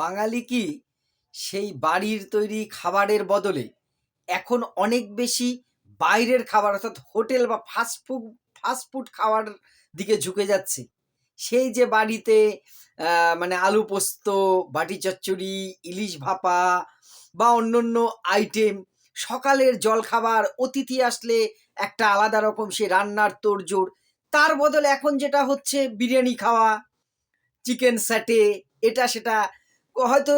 বাঙালি কি সেই বাড়ির তৈরি খাবারের বদলে এখন অনেক বেশি বাইরের খাবার, অর্থাৎ হোটেল বা ফাস্টফুড ফাস্টফুড খাওয়ার দিকে ঝুঁকে যাচ্ছে। সেই যে বাড়িতে মানে আলু পোস্ত, বাটি চচ্চড়ি, ইলিশ ভাপা বা অন্যান্য আইটেম সকালের জলখাবার, অতিথি আসলে একটা আলাদা রকম সে রান্নার তোড়জোড়। তার বদলে এখন যেটা হচ্ছে বিরিয়ানি খাওয়া চিকেন স্যাটে এটা সেটা হয়তো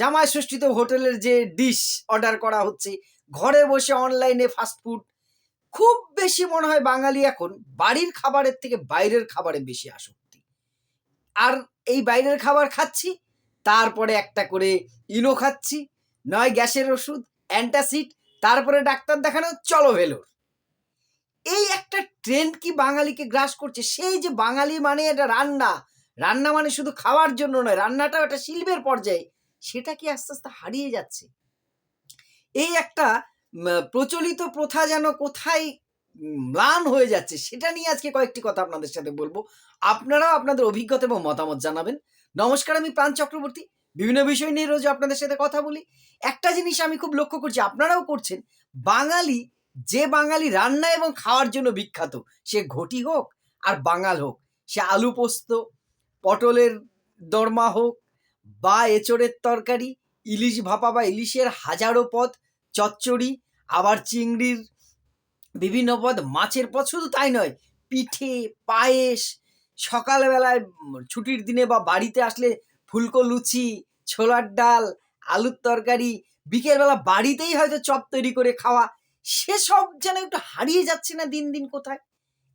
জামাই ষষ্ঠীতে হোটেলের যে ডিশ অর্ডার করা হচ্ছে, ঘরে বসে অনলাইনে ফাস্টফুড খুব বেশি মনে হয় বাঙালি এখন বাড়ির খাবারের থেকে বাইরের খাবারে বেশি আসক্তি। আর এই বাইরের খাবার খাচ্ছি, তারপরে একটা করে ইনো খাচ্ছি, নয় গ্যাসের ওষুধ, অ্যান্টাসিড, তারপরে ডাক্তার দেখানো চলো ভেলোর। এই একটা ট্রেন্ড কি বাঙালিকে গ্রাস করছে? সেই যে বাঙালি মানে এটা রান্না রান্না মানে শুধু খাওয়ার জন্য নয় রান্নাটাও একটা শিল্পের পর্যায়ে। সেটা কি আস্তে আস্তে হারিয়ে যাচ্ছে? এই একটা প্রচলিত প্রথা যেন কোথায় ম্লান হয়ে যাচ্ছে, সেটা নিয়ে আজকে কয়েকটি কথা আপনাদের সাথে বলব। আপনারাও আপনাদের অভিজ্ঞতা এবং মতামত জানাবেন। নমস্কার, আমি প্রাণ চক্রবর্তী। বিভিন্ন বিষয় নিয়ে রোজ আপনাদের সাথে কথা বলি। একটা জিনিস আমি খুব লক্ষ্য করছি, আপনারাও করছেন, বাঙালি, যে বাঙালি রান্না এবং খাওয়ার জন্য বিখ্যাত, সে ঘটি হোক আর বাঙাল হোক, সে আলু পোস্ত পটলের দরমা হোক বা এঁচড়ের তরকারি, ইলিশ ভাপা বা ইলিশের হাজারো পদ, চচ্চড়ি, আবার চিংড়ির বিভিন্ন পদ, মাছের পদ, শুধু তাই নয়, পিঠে, পায়েস, সকালবেলায় ছুটির দিনে বা বাড়িতে আসলে ফুলকো লুচি, ছোলার ডাল, আলুর তরকারি, বিকেলবেলা বাড়িতেই হয়তো চপ তৈরি করে খাওয়া, সেসব যেন একটু হারিয়ে যাচ্ছে না দিন দিন কোথায়?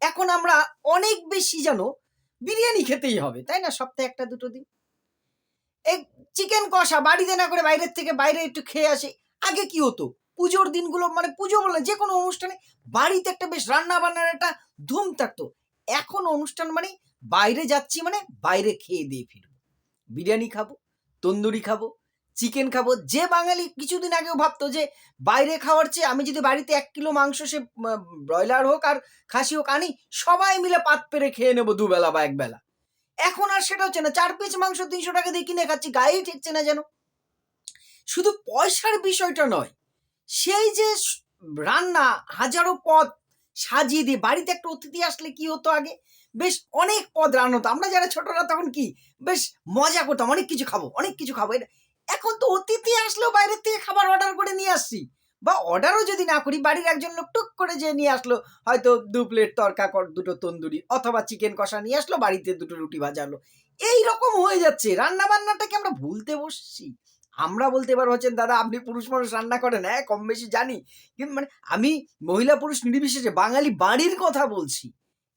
এখন আমরা অনেক বেশি যেন বিরিয়ানি খেতেই হবে, তাই না? সপ্তাহে একটা, দুটো দিন। এই চিকেন কষা, বাড়িতে না করে বাইরের থেকে বাইরে একটু খেয়ে আসে। আগে কি হতো? পুজোর দিনগুলো মানে পুজো বলে যে কোনো অনুষ্ঠানে বাড়িতে একটা বেশ রান্না বান্নার একটা ধুম থাকতো। এখন অনুষ্ঠান মানে বাইরে যাচ্ছি মানে বাইরে খেয়ে দিয়ে ফিরবো। বিরিয়ানি খাব, তন্দুরি খাব চিকেন খাব। যে বাঙালি কিছুদিন আগেও ভাবতো যে, বাইরে খাওয়ার চেয়ে আমি যদি বাড়িতে এক কিলো মাংস সে ব্রয়লার হোক আর খাসি হোক আনি, সবাই মিলে পাত পেরে খেয়ে নেব দুবেলা বা একবেলা। এখন আর সেটা হচ্ছে না। চার পিস মাংস তিনশো টাকা দিয়ে কিনে খাচ্ছি, গায়েই ঠেকছে না যেন। শুধু পয়সার বিষয়টা নয়, সেই যে রান্না হাজারো পদ সাজিয়ে দিয়ে, বাড়িতে একটা অতিথি আসলে কি হতো আগে? বেশ অনেক পদ রান্না হতো। আমরা যারা ছোটরা তখন কি, বেশ মজা করতাম। অনেক কিছু খাব, অনেক কিছু খাব। এটা- এখন তো অতিথি আসলেও বাইরের থেকে খাবার অর্ডার করে নিয়ে আসছি। বা অর্ডারও যদি না করি, বাড়ির একজন লোক টুক করে যে নিয়ে আসলো, হয়তো দু প্লেট তরকা কর, দুটো তন্দুরি অথবা চিকেন কষা নিয়ে আসলো, বাড়িতে দুটো রুটি ভাজালো। এই রকম হয়ে যাচ্ছে। রান্না বান্নাটাকে আমরা ভুলতে বসছি? আমরা বলতে পারব হচ্ছেন দাদা, আপনি পুরুষ মানুষ, রান্না করেন হ্যাঁ কম বেশি জানি। কিন্তু মানে আমি মহিলা পুরুষ নির্বিশেষে বাঙালি বাড়ির কথা বলছি।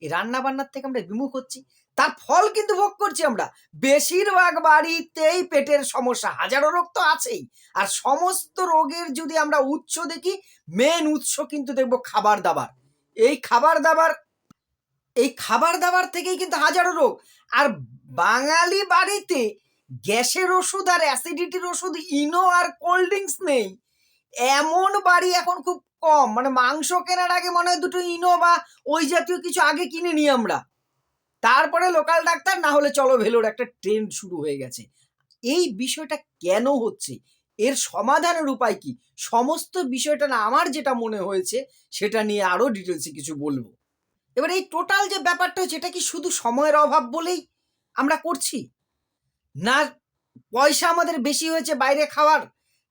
এই রান্না বান্নার থেকে আমরা বিমুখ হচ্ছি। তার ফল কিন্তু ভোগ করছি আমরা। বেশিরভাগ বাড়িতেই পেটের সমস্যা, হাজারো রোগ তো আছেই। আর সমস্ত রোগের যদি আমরা উৎস দেখি মেন উৎস কিন্তু দেখব খাবার দাবার। এই খাবার দাবার, এই খাবার দাবার থেকেই কিন্তু হাজারো রোগ। আর বাঙালি বাড়িতে গ্যাসের ওষুধ আর অ্যাসিডিটির ওষুধ ইনো আর কোল্ড ড্রিঙ্কস নেই। এমন বাড়ি এখন খুব কম। মানে মাংস কেনার আগে মনে হয় দুটো ইনো বা ওই জাতীয় কিছু আগে কিনে নিই আমরা। তারপরে লোকাল ডাক্তার, না হলে চলো ভেলোর একটা ট্রেন্ড শুরু হয়ে গেছে। এই বিষয়টা কেন হচ্ছে? এর সমাধানের উপায় কি? সমস্ত বিষয়টা না আমার যেটা মনে হয়েছে, সেটা নিয়ে আরও ডিটেলসে কিছু বলব। এবার এই টোটাল যে ব্যাপারটা হচ্ছে, এটা কি শুধু সময়ের অভাব বলেই আমরা করছি? না পয়সা আমাদের বেশি হয়েছে বাইরে খাওয়ার?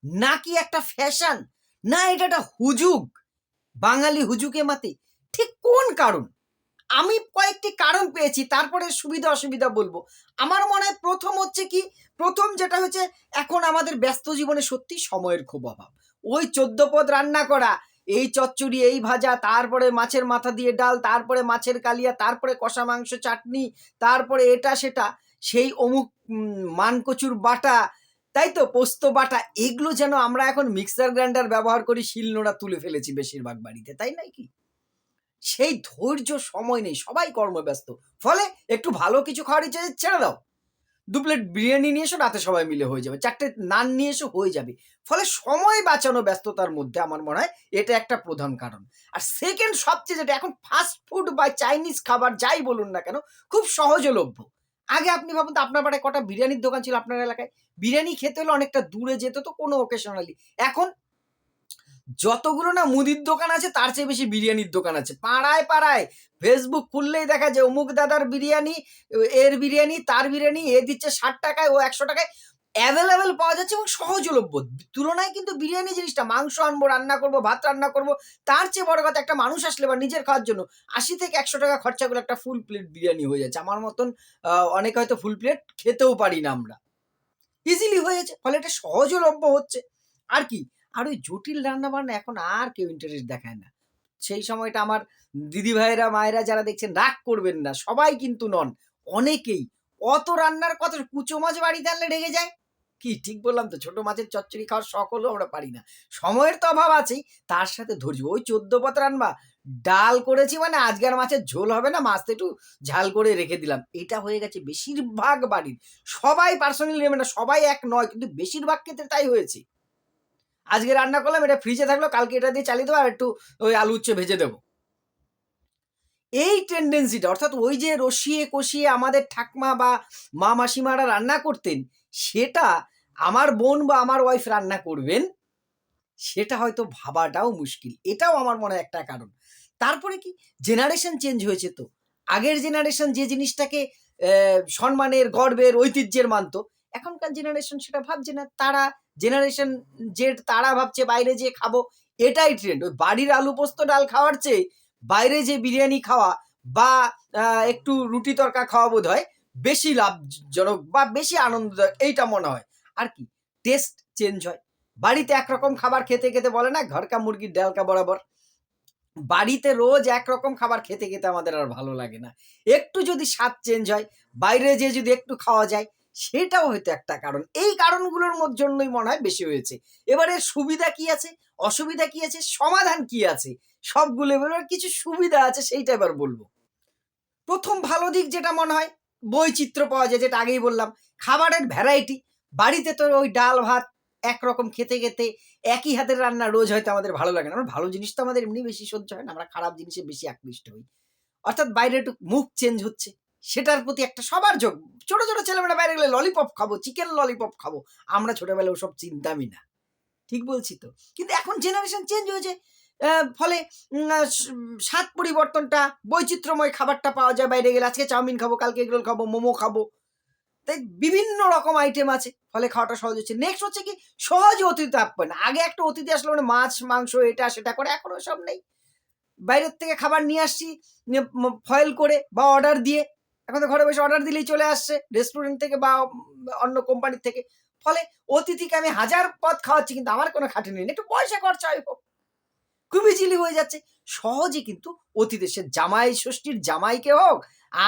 নাকি একটা ফ্যাশন না, এটা একটা হুজুগ। বাঙালি হুজুকে মাতে। ঠিক কোন কারণ? আমি কয়েকটি কারণ পেয়েছি, তারপরে সুবিধা অসুবিধা বলব। আমার মনে হয় প্রথম হচ্ছে কি, প্রথম যেটা হচ্ছে, এখন আমাদের ব্যস্ত জীবনে সত্যি সময়ের খুব অভাব। ওই চোদ্দ পদ রান্না করা, এই চচ্চড়ি, এই ভাজা, তারপরে মাছের মাথা দিয়ে ডাল, তারপরে মাছের কালিয়া, তারপরে কষা মাংস, চাটনি, তারপরে এটা, সেটা, সেই অমুক মানকচুর বাটা তাই তো পোস্ত, বাটা এগুলো যেন আমরা এখন মিক্সার গ্রাইন্ডার ব্যবহার করি শিলনোড়া তুলে ফেলেছি বেশিরভাগ বাড়িতে, তাই নয় কি? সেই ধৈর্য সময় নেই, সবাই কর্মব্যস্ত। ফলে একটু ভালো কিছু খাওয়ার ইচ্ছে ছেড়ে দাও। দু প্লেট বিরিয়ানি নিয়ে এসো, রাতে সবাই মিলে হয়ে যাবে। চারটে নান নিয়ে এসো, হয়ে যাবে। ফলে সময় বাঁচানো ব্যস্ততার মধ্যে আমার মনে হয় এটা একটা প্রধান কারণ। আর সেকেন্ড সবচেয়ে যেটা, এখন ফাস্ট ফুড বা চাইনিজ খাবার যাই বলুন না কেন, খুব সহজলভ্য। আগে আপনি ভাবুন তো আপনার বাড়ি কটা বিরিয়ানির দোকান ছিল আপনার এলাকায়। বিরিয়ানি খেতে হলে অনেকটা দূরে যেত তো কোনো ওকেশনালি এখন যতগুলো না মুদির দোকান আছে, তার চেয়ে বেশি বিরিয়ানির দোকান আছে। পাড়ায় পাড়ায় ফেসবুক খুললেই দেখা যায় অমুক দাদার বিরিয়ানি, এর বিরিয়ানি, তার বিরিয়ানি, এ দিচ্ছে ষাট টাকায়, ও একশো টাকায়। অ্যাভেলেবেল পাওয়া যাচ্ছে এবং সহজলভ্য। তুলনায় কিন্তু বিরিয়ানি জিনিসটা, মাংস আনব, রান্না করব, ভাত রান্না করব, তার চেয়ে বড় কথা একটা মানুষ আসলে বা নিজের খাওয়ার জন্য আশি থেকে একশো টাকা খরচা করে একটা ফুল প্লেট বিরিয়ানি হয়ে যাচ্ছে। আমার মতন অনেকে হয়তো ফুল প্লেট খেতেও পারি না আমরা। ইজিলি হয়ে যাচ্ছে, ফলে এটা সহজলভ্য হচ্ছে। আর কি? আর ওই জটিল রান্না বান্না এখন আর কেউ ইন্টারেস্ট দেখায় না। সেই সময়টা আমার দিদি ভাইয়েরা, মায়েরা যারা দেখছেন, রাগ করবেন না। সবাই কিন্তু নন, অনেকেই। অত রান্নার কত কুচো মাছ বাড়িতে আনলে রেগে যায়। কি? ঠিক বললাম তো, ছোট মাছের চচ্চড়ি খাওয়ার হলেও আমরা পারি না। সময়ের তো অভাব আছেই, তার সাথে ধৈর্য। ওই চোদ্দ পথ রান্না ডাল করেছি মানে আজকের মাছের ঝোল হবে না, মাছটা একটু ঝাল করে রেখে দিলাম। এটা হয়ে গেছে বেশিরভাগ বাড়ির। সবাই পার্সোনালি নেবে না, সবাই এক নয়, কিন্তু বেশিরভাগ ক্ষেত্রে তাই হয়েছে। আজকে রান্না করলাম, এটা ফ্রিজে থাকল, কালকে এটা দিয়ে চালিয়ে দেবো আর একটু ওই আলু উচ্ছে ভেজে দেবো। এই টেন্ডেন্সিটা অর্থাৎ ওই যে রসিয়ে কষিয়ে আমাদের ঠাকমা বা মা মাসিমারা রান্না করতেন সেটা আমার বোন বা আমার ওয়াইফ রান্না করবেন, সেটা হয়তো ভাবাটাও মুশকিল। এটাও আমার মনে একটা কারণ। তারপরে কি? জেনারেশন চেঞ্জ হয়েছে তো। আগের জেনারেশন যে জিনিসটাকে সম্মানের, গর্বের, ঐতিহ্যের মানতো, এখনকার জেনারেশন সেটা ভাবছে না। তারা জেনারেশন যে তারা ভাবছে বাইরে যে খাব, এটাই ট্রেন্ড ওই বাড়ির আলু পোস্ত, ডাল খাওয়ার চেয়ে বাইরে যে বিরিয়ানি খাওয়া বা একটু রুটি তরকা খাওয়া বোধ হয় বেশি লাভজনক বা বেশি আনন্দদায়ক, এইটা মনে হয়। আর কি? টেস্ট চেঞ্জ হয়। বাড়িতে একরকম খাবার খেতে খেতে বলে না, ঘরকা মুরগির ডালকা বরাবর। বাড়িতে রোজ একরকম খাবার খেতে খেতে আমাদের আর ভালো লাগে না। একটু যদি স্বাদ চেঞ্জ হয়, বাইরে যে যদি একটু খাওয়া যায়, সেটাও হয়তো একটা কারণ। এই কারণগুলোর জন্যই মনে হয় বেশি হয়েছে। এবারে সুবিধা কি আছে? অসুবিধা কি আছে? সমাধান কি আছে? সবগুলো এবার কিছু সুবিধা আছে, সেইটা এবার বলব। প্রথম ভালো দিক যেটা মনে হয় বৈচিত্র্য পাওয়া যায়, যেটা আগেই বললাম। খাবারের ভ্যারাইটি বাড়িতে তো ওই ডাল, ভাত একরকম খেতে খেতে একই হাতের রান্না রোজ হয়তো আমাদের ভালো লাগে না। আমরা ভালো জিনিস তো আমাদের এমনি বেশি সহ্য হয় না, আমরা খারাপ জিনিসে বেশি আকৃষ্ট হই। অর্থাৎ বাইরে একটু মুখ চেঞ্জ হচ্ছে। সেটার প্রতি একটা সবার যোগ। ছোট ছোট ছেলেমেয়েরা বাইরে গেলে ললিপপ খাব চিকেন ললিপপ খাব। আমরা ছোটবেলায় ওসব চিন্তামই না। ঠিক বলছি তো? কিন্তু এখন জেনারেশন চেঞ্জ হয়েছে। ফলে স্বাদ পরিবর্তনটা, বৈচিত্র্যময় খাবারটা পাওয়া যায় বাইরে গেলে। আজকে চাউমিন খাব, কালকে এগরোল খাব, মোমো খাব। তাই বিভিন্ন রকম আইটেম আছে, ফলে খাওয়াটা সহজ হচ্ছে। নেক্সট হচ্ছে কি, সহজে অতিথি আপ্যায়ন আগে একটা অতিথি আসলে মানে মাছ, মাংস, এটা, সেটা করে, এখন সব নেই। বাইরের থেকে খাবার নিয়ে আসছি ফয়েল করে বা অর্ডার দিয়ে, এখন তো ঘরে বসে অর্ডার দিলেই চলে আসছে রেস্টুরেন্ট থেকে বা অন্য কোম্পানির থেকে। ফলে অতিথিকে আমি হাজার পদ খাওয়াচ্ছি, কিন্তু আমার কোনো খাটুনি নেই। একটু পয়সা খরচা হয় হোক খুবই ইজিলি হয়ে যাচ্ছে। সহজে কিন্তু অতিথি সে জামাই ষষ্ঠীর জামাইকে হোক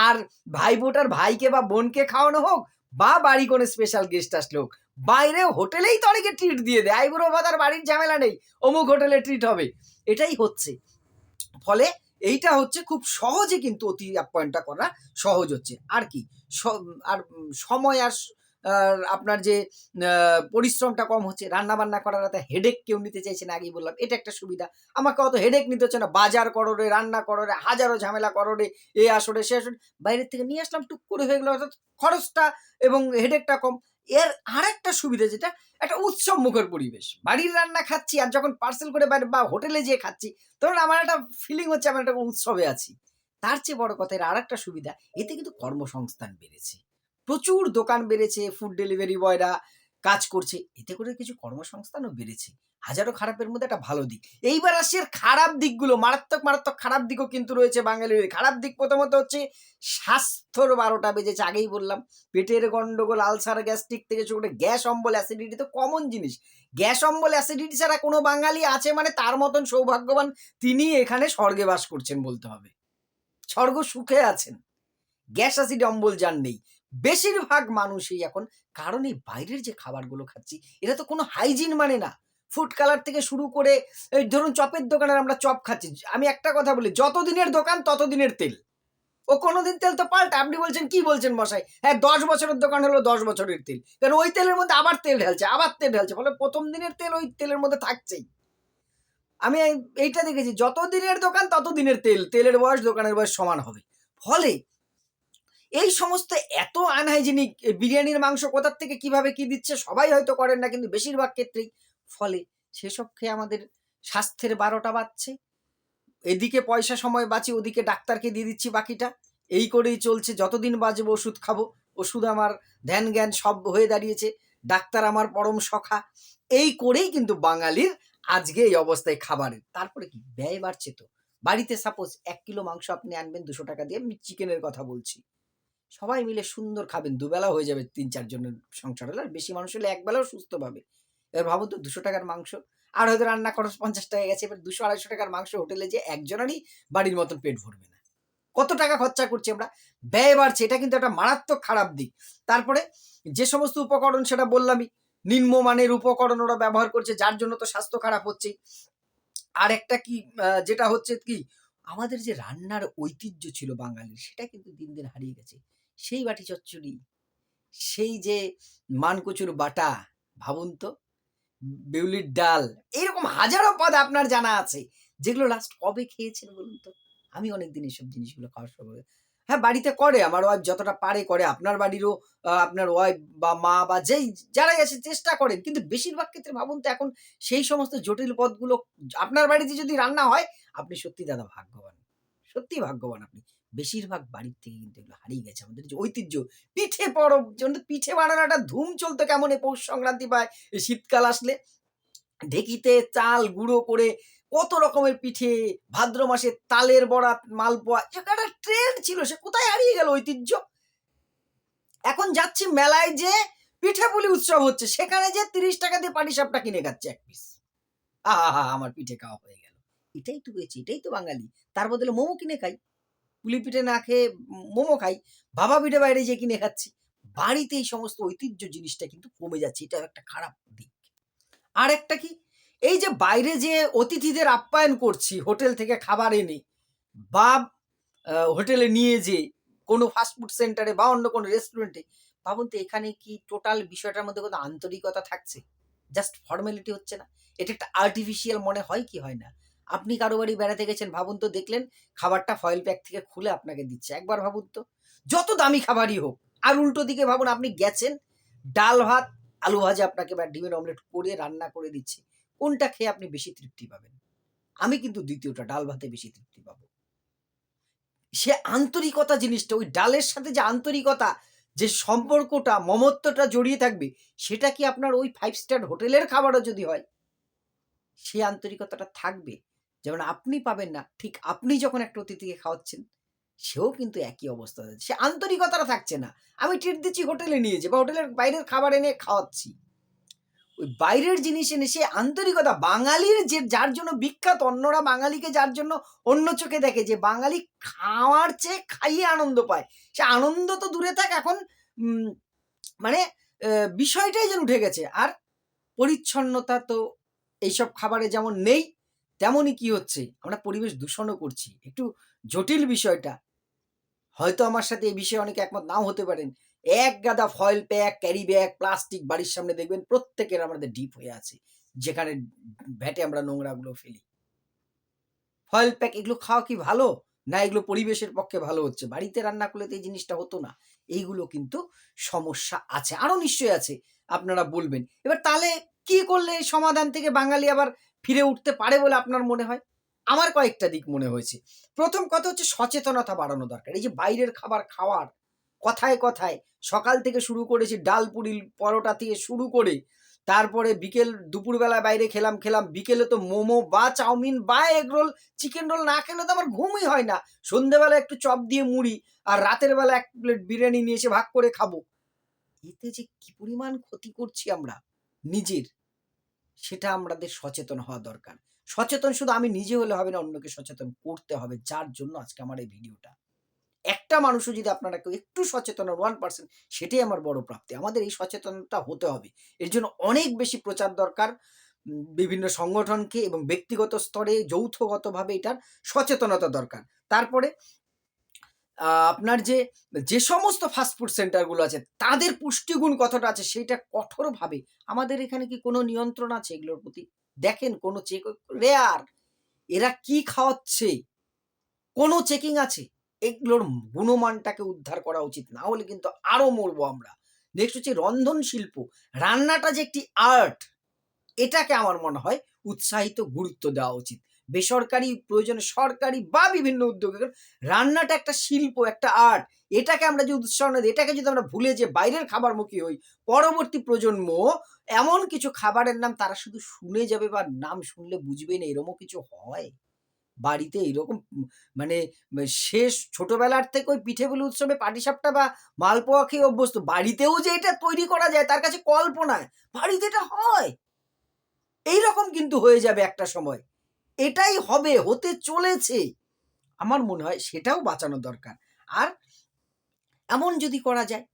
আর ভাই বোটার ভাইকে বা বোনকে খাওয়ানো হোক বা বাড়ি কোনো স্পেশাল গেস্ট আসলে হোক, বাইরে হোটেলেই তো অনেকে ট্রিট দিয়ে দেয়। আইবুড়ো ভাতার বাড়ির ঝামেলা নেই, অমুক হোটেলে ট্রিট হবে। এটাই হচ্ছে। ফলে এইটা হচ্ছে খুব সহজে কিন্তু অতি আপ্যায়নটা করা সহজ হচ্ছে। আর কি? আর সময় আর আপনার যে পরিশ্রমটা কম হচ্ছে রান্না বান্না করার একটা হেডেক কেউ নিতে চাইছে না আগেই বললাম, এটা একটা সুবিধা। আমাকে অত হেডেক নিতে হচ্ছে না, বাজার করো রে, রান্না করো রে, হাজারো ঝামেলা করো রে, এ আসরে সে আসরে বাইরের থেকে নিয়ে আসলাম, টুক করে হয়ে গেলো, অর্থাৎ খরচটা এবং হেডেকটা কম। এর আরেকটা সুবিধা যেটা, একটা উৎসব মুখের পরিবেশ। বাড়ির রান্না খাচ্ছি আর যখন পার্সেল করে বাইরে বা হোটেলে যেয়ে খাচ্ছি, তখন আমার একটা ফিলিং হচ্ছে আমার একটা উৎসবে আছি। তার চেয়ে বড় কথা, এর আর একটা সুবিধা, এতে কিন্তু কর্মসংস্থান বেড়েছে। প্রচুর দোকান বেড়েছে ফুড ডেলিভারি বয়রা কাজ করছে। এতে করে কিছু কর্মসংস্থানও বেড়েছে। হাজারো খারাপের মধ্যে একটা ভালো দিক। এইবার আসি এর খারাপ দিকগুলো। মারাত্মক মারাত্মক খারাপ দিকও কিন্তু রয়েছে বাঙালির। খারাপ দিক প্রথমত হচ্ছে স্বাস্থ্যর বারোটা বেজেছে, আগেই বললাম। পেটের গন্ডগোল, আলসার, গ্যাস্ট্রিক থেকে শুরু করে গ্যাস, অম্বল, অ্যাসিডিটি তো কমন জিনিস। গ্যাস, অম্বল, অ্যাসিডিটি ছাড়া কোনো বাঙালি আছে মানে তার মতন সৌভাগ্যবান তিনি এখানে স্বর্গে বাস করছেন বলতে হবে। স্বর্গ সুখে আছেন। গ্যাস, অ্যাসিড, অম্বল যান নেই। বেশিরভাগ মানুষই এখন, কারণ এই বাইরের যে খাবারগুলো খাচ্ছি এটা তো কোনো হাইজিন মানে না। ফুড কালার থেকে শুরু করে ধরুন চপের দোকানের আমরা চপ খাচ্ছি। আমি একটা কথা বলি যত দিনের দোকান তত দিনের তেল। ও কোনোদিন তেল তো পাল্টা, আপনি বলছেন, কি বলছেন মশাই? হ্যাঁ দশ বছরের দোকান হলো দশ বছরের তেল। কারণ ওই তেলের মধ্যে আবার তেল ঢালছে, আবার তেল ঢালছে, ফলে প্রথম দিনের তেল ওই তেলের মধ্যে থাকছেই। আমি এইটা দেখেছি যত দিনের দোকান তত দিনের তেল, তেলের বয়স দোকানের বয়স সমান হবে। ফলে এই সমস্ত এত আনহাইজেনিক বিরিয়ানির মাংস কোথার থেকে কীভাবে কি দিচ্ছে সবাই হয়তো করেন না, কিন্তু বেশিরভাগ ক্ষেত্রেই ফলে। সেসব খেয়ে আমাদের স্বাস্থ্যের বারোটা বাজছে। এদিকে পয়সা সময় বাঁচি ওদিকে ডাক্তারকে দিয়ে দিচ্ছি বাকিটা। এই করেই চলছে। যতদিন বাজবো ওষুধ খাব। ওষুধ আমার ধ্যান জ্ঞান সব হয়ে দাঁড়িয়েছে। ডাক্তার আমার পরম সখা। এই করেই কিন্তু বাঙালির আজকে এই অবস্থায় খাবারের তারপরে কি? ব্যয় বাড়ছে তো। বাড়িতে সাপোজ এক কিলো মাংস আপনি আনবেন দুশো টাকা দিয়ে। আমি চিকেনের কথা বলছি। সবাই মিলে সুন্দর খাবেন, দুবেলা হয়ে যাবে তিন চারজনের সংসার হলে, আর বেশি মানুষ হলে একবেলাও সুস্থ পাবে। এবার ভাবুন তো, দুশো টাকার মাংস, আর হয়তো রান্না খরচ পঞ্চাশ টাকা গেছে, এবার দুশো আড়াইশো টাকার মাংস হোটেলে যে একজনেরই বাড়ির মতন পেট ভরবে না। কত টাকা খরচা করছি আমরা? ব্যয় বাড়ছে, এটা কিন্তু একটা মারাত্মক খারাপ দিক। তারপরে যে সমস্ত উপকরণ সেটা বললামই নিম্নমানের উপকরণ ওরা ব্যবহার করছে, যার জন্য তো স্বাস্থ্য খারাপ হচ্ছে আর একটা কি যেটা হচ্ছে কি, আমাদের যে রান্নার ঐতিহ্য ছিল বাঙালির, সেটা কিন্তু দিন দিন হারিয়ে গেছে। সেই বাটি চচ্চড়ি, সেই যে মানকচুর বাটা, ভাবুন তো, বিউলির ডাল, এরকম হাজারো পদ আপনার জানা আছে, যেগুলো লাস্ট কবে খেয়েছেন বলুন তো? আমি অনেকদিন এসব জিনিসগুলো খাওয়ার সময় হ্যাঁ বাড়িতে করে, আমার ওয়াইফ যতটা পারে করে, আপনার বাড়িরও আপনার ওয়াইফ বা মা বা যেই, যারাই আছে চেষ্টা করেন, কিন্তু বেশিরভাগ ক্ষেত্রে ভাবুন তো এখন সেই সমস্ত জটিল পদগুলো, আপনার বাড়িতে যদি রান্না হয়, আপনি সত্যি দাদা ভাগ্যবান, সত্যি ভাগ্যবান আপনি। বেশিরভাগ বাড়ির থেকে কিন্তু এগুলো হারিয়ে গেছে। আমাদের যে ঐতিহ্য, পিঠে পরব জন্য পিঠে বানানো একটা ধুম চলতো কেমন? এই পৌষ সংক্রান্তি পায় শীতকাল আসলে। ঢেকিতে চাল গুঁড়ো করে কত রকমের পিঠে, ভাদ্র মাসে তালের বড়া, মালপোয়া একটা ট্রেন্ড ছিল, সে কোথায় হারিয়ে গেল ঐতিহ্য? এখন যাচ্ছি মেলায় যে পিঠে পুলি উৎসব হচ্ছে, সেখানে যে তিরিশ টাকা দিয়ে পাটিসাপটা কিনে খাচ্ছে এক পিস আহা আমার পিঠে খাওয়া হয়ে গেল। এটাই তো হয়েছে, এটাই তো বাঙালি। তার বদলে মোমো কিনে খাই। পুলি পিঠে না খেয়ে মোমো খাই, বাবা পিঠে বাইরে যে কিনে খাচ্ছি। বাড়িতে এই সমস্ত ঐতিহ্য জিনিসটা কিন্তু কমে যাচ্ছে এটা একটা খারাপ দিক। আর একটা কি? এই যে বাইরে যে অতিথিদের আপ্যায়ন করছি, হোটেল থেকে খাবার এনে, বা হোটেলে নিয়ে যে কোনো ফাস্টফুড সেন্টারে বা অন্য কোনো রেস্টুরেন্টে ভাবুন তো এখানে কি টোটাল বিষয়টার মধ্যে কোনো আন্তরিকতা থাকছে? জাস্ট ফর্মালিটি হচ্ছে না। এটা একটা আর্টিফিশিয়াল মনে হয় কি হয় না? আপনি কারও বাড়ি বেড়াতে গেছেন, ভাবুন তো দেখলেন খাবারটা ফয়েল প্যাক থেকে খুলে আপনাকে দিচ্ছে। একবার ভাবুন তো। যত দামি খাবারই হোক, আর উল্টো দিকে ভাবুন আপনি গেছেন, ডাল ভাত, আলু ভাজা আপনাকে বা ডিমের অমলেট করে রান্না করে দিচ্ছে, কোনটা খেয়ে আপনি বেশি তৃপ্তি পাবেন? আমি কিন্তু দ্বিতীয়টা, ডাল ভাতে বেশি তৃপ্তি পাবো। সে আন্তরিকতা জিনিসটা, ওই ডালের সাথে যে আন্তরিকতা, যে সম্পর্কটা, মমত্বটা জড়িয়ে থাকবে, সেটা কি আপনার ওই ফাইভ স্টার হোটেলের খাবারও যদি হয় সেই আন্তরিকতাটা থাকবে। যেমন আপনি পাবেন না, ঠিক আপনি যখন একটা অতিথিকে খাওয়াচ্ছেন, সেও কিন্তু একই অবস্থা হচ্ছে সে আন্তরিকতাটা থাকছে না। আমি ট্রিট দিচ্ছি হোটেলে নিয়ে যে বা হোটেলের বাইরের খাবার এনে খাওয়াচ্ছি। ওই বাইরের জিনিস এনে সে আন্তরিকতা, বাঙালির যে যার জন্য বিখ্যাত, অন্যরা বাঙালিকে যার জন্য অন্য চোখে দেখে যে বাঙালি খাওয়ার চেয়ে খাইয়ে আনন্দ পায়। সে আনন্দ তো দূরে থাক, এখন মানে বিষয়টাই যেন উঠে গেছে। আর পরিচ্ছন্নতা তো এইসব খাবারে যেমন নেই তেমনই কি হচ্ছে? আমরা পরিবেশ দূষণও করছি। একটু জটিল বিষয়টা। হয়তো আমার সাথে এই বিষয়ে অনেকে একমত নাও হতে পারেন। এক গাদা foil pack, carry bag, plastic বাড়ির সামনে দেখবেন প্রত্যেকের আমাদের ডিপ হয়ে আছে, যেখানে ভ্যাটে আমরা নোংরাগুলো ফেলি। ফয়েল প্যাক, এগুলো খাওয়া কি ভালো? না এগুলো পরিবেশের পক্ষে ভালো হচ্ছে? বাড়িতে রান্না করলে তো এই জিনিসটা হতো না। এইগুলো কিন্তু সমস্যা আছে আরও নিশ্চয়ই আছে। আপনারা বলবেন। এবার তাহলে কি করলে সমাধান থেকে বাঙালি আবার ফিরে উঠতে পারে বলে আপনার মনে হয়? আমার কয়েকটা দিক মনে হয়েছে। প্রথম কথা হচ্ছে সচেতনতা বাড়ানো দরকার। এই যে বাইরের খাবার খাওয়ার কথায় কথায় সকাল থেকে শুরু করেছি, ডাল, পুরি, পরোটা থেকে শুরু করে, তারপরে বিকেল, দুপুরবেলা বাইরে খেলাম খেলাম, বিকেলে তো মোমো বা চাউমিন বা এগ রোল, চিকেন রোল না খেলে তো আমার ঘুমই হয় না। সন্ধেবেলা একটু চপ দিয়ে মুড়ি আর রাতের বেলা এক প্লেট বিরিয়ানি নিয়ে এসে ভাগ করে খাব। এতে যে কি পরিমাণ ক্ষতি করছি আমরা নিজের? সেটা আমাদের সচেতন হওয়া দরকার। সচেতন শুধু আমি নিজে হলে হবে না, অন্যকে সচেতন করতে হবে, যার জন্য আজকে আমার এই ভিডিওটা। একটা মানুষও যদি আপনারা কেউ একটু সচেতন ওয়ান পার্সেন্ট সেটাই আমার বড় প্রাপ্তি। আমাদের এই সচেতনতা হতে হবে। এর জন্য অনেক বেশি প্রচার দরকার বিভিন্ন সংগঠনকে এবং ব্যক্তিগত স্তরে যৌথগতভাবে এটার সচেতনতা দরকার। তারপরে আপনার যে যে সমস্ত ফাস্টফুড সেন্টারগুলো আছে, তাদের পুষ্টিগুণ কতটা আছে সেটা কঠোরভাবে আমাদের এখানে কি কোনো নিয়ন্ত্রণ আছে এগুলোর প্রতি? দেখেন, কোনো চেক রেয়ার এরা কি খাওয়াচ্ছে? কোনো চেকিং আছে? এগুলোর গুণমানটাকে উদ্ধার করা উচিত, না হলে কিন্তু আরও মরবো আমরা। নেক্সট হচ্ছে রন্ধন শিল্প। রান্নাটা যে একটি আর্ট এটাকে আমার মনে হয় উৎসাহিত গুরুত্ব দেওয়া উচিত। বেসরকারি প্রয়োজনে সরকারি বা বিভিন্ন উদ্যোগে রান্নাটা একটা শিল্প, একটা আর্ট এটাকে আমরা যদি উৎসাহ দিই এটাকে যদি আমরা ভুলে যে বাইরের খাবারমুখী হই, পরবর্তী প্রজন্ম এমন কিছু খাবারের নাম তারা শুধু শুনে যাবে বা নাম শুনলে বুঝবে না এরকমও কিছু হয়? বাড়িতে এরকম মানে শেষ ছোটবেলার থেকে ওই পিঠেপুলি উৎসবে পাটিসাপটা বা মালপোয়া খেয়ে অভ্যস্ত, বাড়িতেও যে এটা তৈরি করা যায় তার কাছে কল্পনায়, বাড়িতে এটা হয়। এইরকম কিন্তু হয়ে যাবে একটা সময়। এটাই হবে, হতে চলেছে। আমার মনে হয় সেটাও বাঁচানো দরকার। আর এমন যদি করা যায়,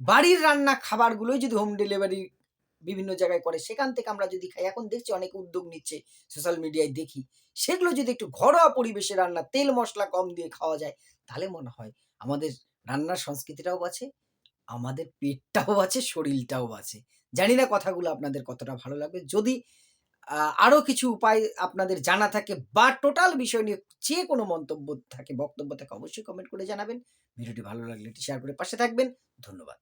বাড়ির রান্না খাবারগুলোই যদি হোম ডেলিভারি বিভিন্ন জায়গায় করে, সেখান থেকে আমরা যদি খাই। এখন দেখছি অনেক উদ্যোগ নিচ্ছে সোশ্যাল মিডিয়ায় দেখি। সেগুলো যদি একটু ঘরোয়া পরিবেশে রান্না, তেল মশলা কম দিয়ে খাওয়া যায়, তাহলে মনে হয় আমাদের রান্নার সংস্কৃতিটাও বাঁচে, আমাদের পেটটাও আছে শরীরটাও আছে জানি না কথাগুলো আপনাদের কতটা ভালো লাগবে। যদি আহ, আরও কিছু উপায় আপনাদের জানা থাকে বা টোটাল বিষয় নিয়ে যে কোনো মন্তব্য থাকে বক্তব্য থাকে অবশ্যই কমেন্ট করে জানাবেন। ভিডিওটি ভালো লাগলে এটি শেয়ার করে পাশে থাকবেন। ধন্যবাদ।